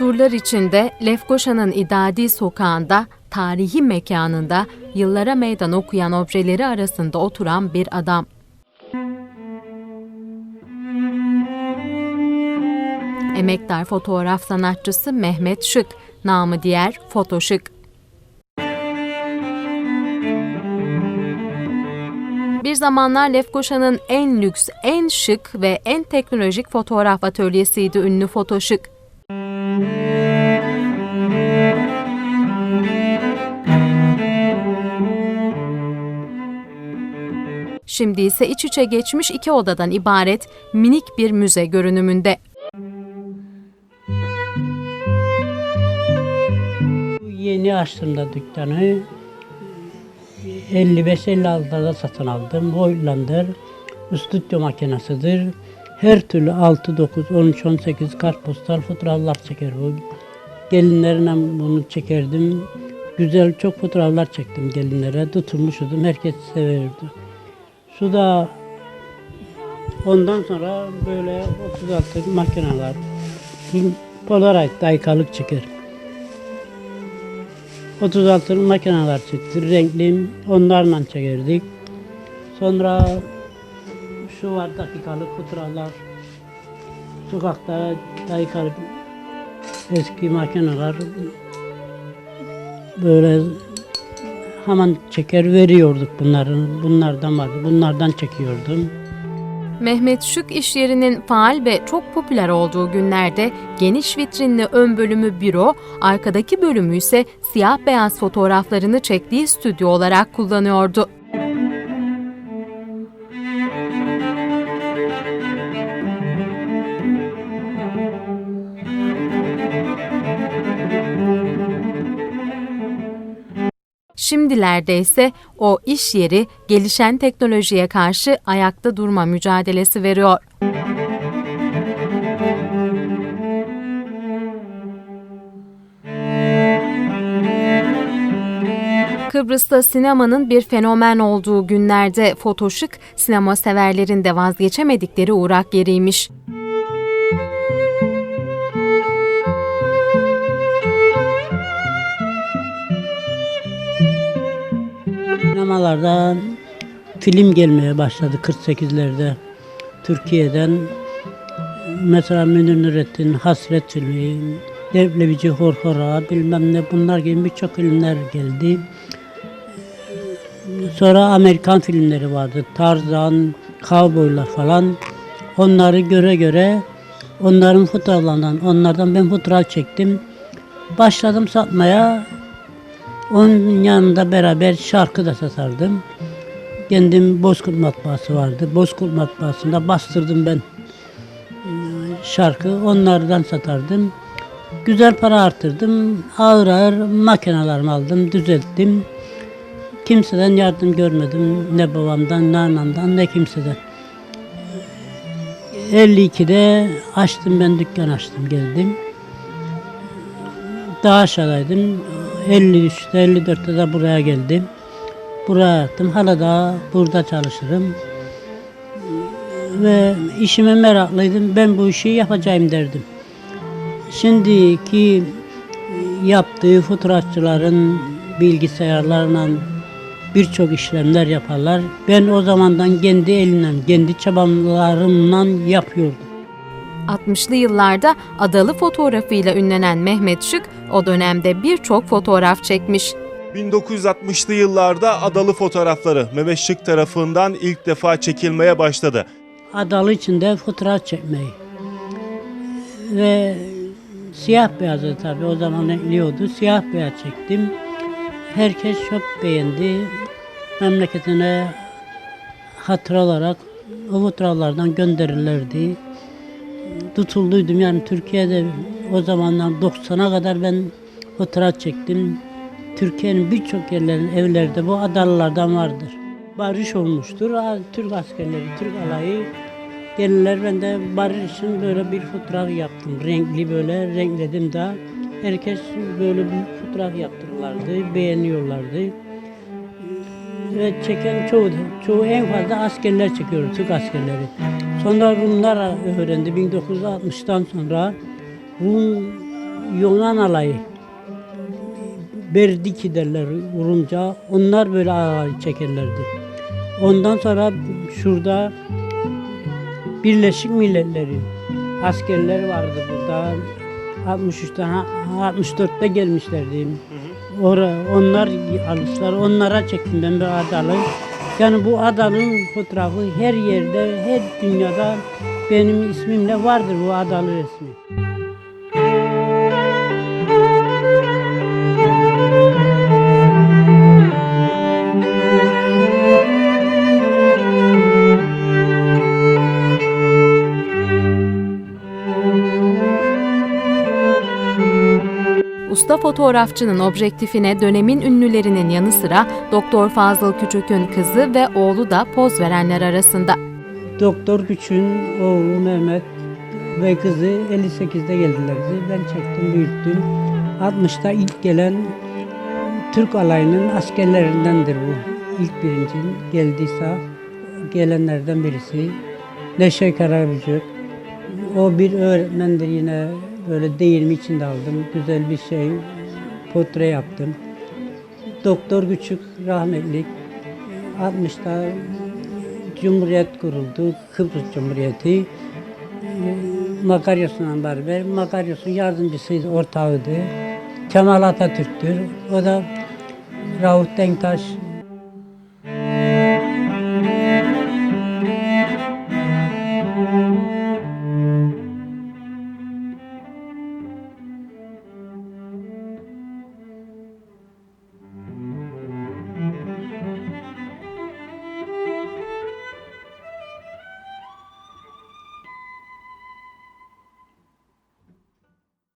Yıllar içinde Lefkoşa'nın İdadi Sokağı'nda, tarihi mekanında yıllara meydan okuyan objeleri arasında oturan bir adam. Emektar fotoğraf sanatçısı Mehmet Şık, namı diğer Fotoşık. Bir zamanlar Lefkoşa'nın en lüks, en şık ve en teknolojik fotoğraf atölyesiydi ünlü Fotoşık. Şimdi ise iç içe geçmiş iki odadan ibaret minik bir müze görünümünde. Yeni açtım da dükkanı. 55-56'da satın aldım. Hoylander, stüdyo makinesidir. Her türlü 6, 9, 13, 18 kartpostal fotoğraflar çeker bu. Gelinlerine bunu çekerdim. Güzel çok fotoğraflar çektim gelinlere. Tutulmuşudum. Herkes severdi. Şu da ondan sonra böyle 36 makineler. Polaroid daykalık çeker. 36 makineler çıktı. Renkli onlarla çekerdik. Sonra şu var dakikalık fotoğraflar. Sokakta dakikalık eski makineler böyle hemen çeker veriyorduk bunların. Bunlardan vardı. Bunlardan çekiyordum. Mehmet Şık iş yerinin faal ve çok popüler olduğu günlerde geniş vitrinli ön bölümü büro, arkadaki bölümü ise siyah beyaz fotoğraflarını çektiği stüdyo olarak kullanıyordu. Şimdilerde ise o iş yeri gelişen teknolojiye karşı ayakta durma mücadelesi veriyor. Kıbrıs'ta sinemanın bir fenomen olduğu günlerde Fotoşık, sinema severlerin de vazgeçemedikleri uğrak yeriymiş. Sinemalardan film gelmeye başladı 48'lerde. Türkiye'den mesela Münir Nurettin Hasret filmi, Devlevici Horhora bilmem ne bunlar gibi birçok filmler geldi. Sonra Amerikan filmleri vardı. Tarzan, Cowboylar falan. Onları göre göre onların fotoğraflarından, onlardan ben fotoğraf çektim. Başladım satmaya. Onun yanında beraber şarkı da satardım. Kendim Bozkurt matbaası vardı. Bozkurt matbaasında bastırdım ben e, şarkı. Onlardan satardım. Güzel para artırdım. Ağır ağır makinelerimi aldım, düzelttim. Kimseden yardım görmedim. Ne babamdan, ne anamdan, ne kimseden. 52'de açtım ben dükkan açtım geldim. Daha aşağıdaydım. 53'te 54'te de buraya geldim. Buraya yattım. Hala da burada çalışırım. Ve işime meraklıydım. Ben bu işi yapacağım derdim. Şimdiki yaptığı fotoğrafçıların bilgisayarlarla birçok işlemler yaparlar. Ben o zamandan kendi elimle, kendi çabalarımla yapıyordum. 60'lı yıllarda adalı fotoğrafıyla ünlenen Mehmet Şık o dönemde birçok fotoğraf çekmiş. 1960'lı yıllarda adalı fotoğrafları Mehmet Şık tarafından ilk defa çekilmeye başladı. Adalı içinde fotoğraf çekmeyi. Ve siyah beyazı tabii o zaman ekliyordu. Siyah beyaz çektim. Herkes çok beğendi. Memleketine hatıra olarak o fotoğraflardan gönderirlerdi. Tutulduydum yani Türkiye'de o zamanlar 90'a kadar ben fotoğraf çektim. Türkiye'nin birçok yerlerinin evlerde bu adalılardan vardır. Barış olmuştur. Türk askerleri, Türk alayı gelirler. Ben de barış için böyle bir fotoğraf yaptım. Renkli böyle renkledim daha. Herkes böyle bir fotoğraf yaptırırlardı, beğeniyorlardı. Ve çeken çoğu, çoğu en fazla askerler çekiyor, Türk askerleri. Sonra Rumlar öğrendi 1960'tan sonra Rum Yunan alayı. Berdiki derler Rumca. Onlar böyle alay çekerlerdi. Ondan sonra şurada Birleşik Milletler'in askerleri vardı burada. 63'te, ha- 64'te gelmişlerdi. Ora, onlar alışlar, onlara çektim ben bir adalı. Yani bu adanın fotoğrafı her yerde, her dünyada benim ismimle vardır bu adalı resmi. Usta fotoğrafçının objektifine dönemin ünlülerinin yanı sıra Doktor Fazıl Küçük'ün kızı ve oğlu da poz verenler arasında. Doktor Küçük'ün oğlu Mehmet ve kızı 58'de geldilerdi. Ben çektim, büyüttüm. 60'ta ilk gelen Türk alayının askerlerindendir bu. İlk birinci geldiyse gelenlerden birisi. Neşe Karabücük. O bir öğretmendir yine böyle değirmi içinde aldım. Güzel bir şey portre yaptım. Doktor Küçük rahmetlik 60'ta Cumhuriyet kuruldu, Kıbrıs Cumhuriyeti. Makaryos'un beraber, Makaryos'un yardımcısıydı, ortağıydı. Kemal Atatürk'tür. O da Rauf Denktaş